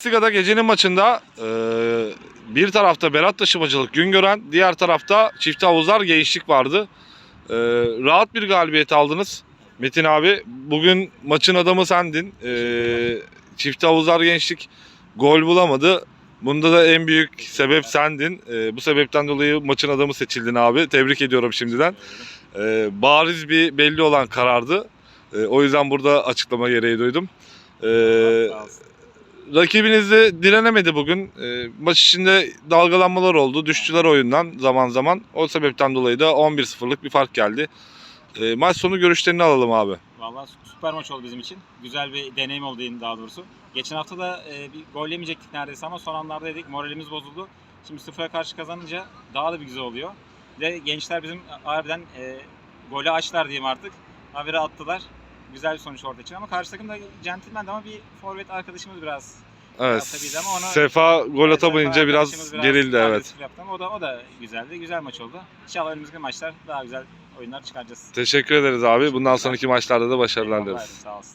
Antalya'da gecenin maçında e, bir tarafta Berat Taşımacılık Güngören, diğer tarafta Çift Havuzlar Gençlik vardı. E, rahat bir galibiyet aldınız. Metin abi bugün maçın adamı sendin. E, Çift Havuzlar Gençlik gol bulamadı. Bunda da en büyük sebep sendin. E, bu sebepten dolayı maçın adamı seçildin abi. Tebrik ediyorum şimdiden. E, bariz bir belli olan karardı. E, o yüzden burada açıklama gereği duydum. E. rakibiniz de direnemedi bugün. E, maç içinde dalgalanmalar oldu. Düştüler oyundan zaman zaman. O sebepten dolayı da 11-0'lık bir fark geldi. E, maç sonu görüşlerini alalım abi. Valla süper maç oldu bizim için. Güzel bir deneyim oldu daha doğrusu. Geçen hafta da e, bir gol yemeyecektik neredeyse ama son anlarda yedik. Moralimiz bozuldu. Şimdi sıfıra karşı kazanınca daha da bir güzel oluyor. Ve gençler bizim harbiden e, golü açtılar diyeyim artık. Haberi attılar. Güzel bir sonuç ortaya çıktı ama karşı takım da centilmen ama bir forvet arkadaşımız biraz Evet. Ama ona- Sefa gol atamayınca biraz arkadaşımız gerildi evet. Yaptı ama o da o da güzeldi. Güzel maç oldu. İnşallah önümüzdeki maçlar daha güzel oyunlar çıkaracağız. Teşekkür ederiz abi. Bundan sonraki maçlarda da başarılar dileriz. Sağ olsun.